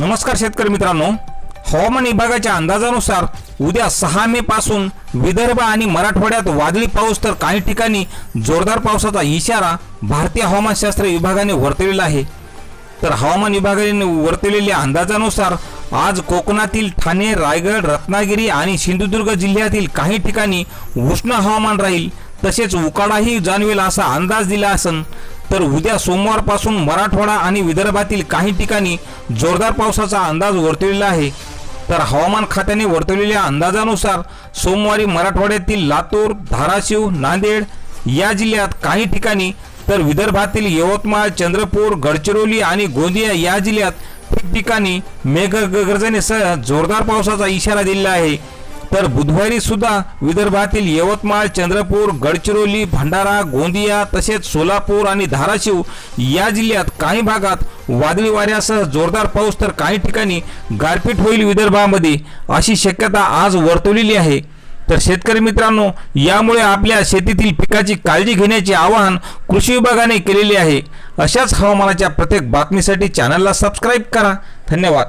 नमस्कार शेतकरी मित्रांनो. हवामान विभागाच्या अंदाजानुसार उद्या सहा मे पासून विदर्भ आणि मराठवाड्यात वादळी पाऊस तर काही ठिकाणी जोरदार पावसाचा इशारा भारतीय हवामानशास्त्र विभागाने वर्तवलेला आहे. तर हवामान विभागाने वर्तवलेल्या अंदाजानुसार आज कोकणातील ठाणे रायगड रत्नागिरी आणि सिंधुदुर्ग जिल्ह्यातील काही ठिकाणी उष्ण हवामान राहील. तसेच उकाडाही जाणवेल असा अंदाज दिला असन तर उद्या सोमवारपासून मराठवाडा आणि विदर्भातील काही ठिकाणी जोरदार पावसाचा अंदाज वर्तवलेला आहे. तर हवामान खात्याने वर्तवलेल्या अंदाजानुसार सोमवारी मराठवाड्यातील लातूर धाराशिव नांदेड या जिल्ह्यात काही ठिकाणी तर विदर्भातील यवतमाळ चंद्रपूर गडचिरोली आणि गोंदिया या जिल्ह्यात ठिकठिकाणी मेघगर्जनेसह जोरदार पावसाचा इशारा दिलेला आहे. तर बुधवारी सुद्धा विदर्भातील यवतमाळ चंद्रपूर गडचिरोली भंडारा गोंदिया तसेच सोलापूर आणि धाराशिव या जिल्ह्यात काही भागात वादळी वाऱ्यासह जोरदार पाऊस तर काही ठिकाणी गारपीट होईल विदर्भामध्ये अशी शक्यता आज वर्तवलेली आहे. तर शेतकरी मित्रांनो यामुळे आपल्या शेतीतील पिकाची काळजी घेण्याचे आवाहन कृषी विभागाने केलेले आहे. अशाच हवामानाच्या प्रत्येक बातमीसाठी चॅनलला सबस्क्राईब करा. धन्यवाद.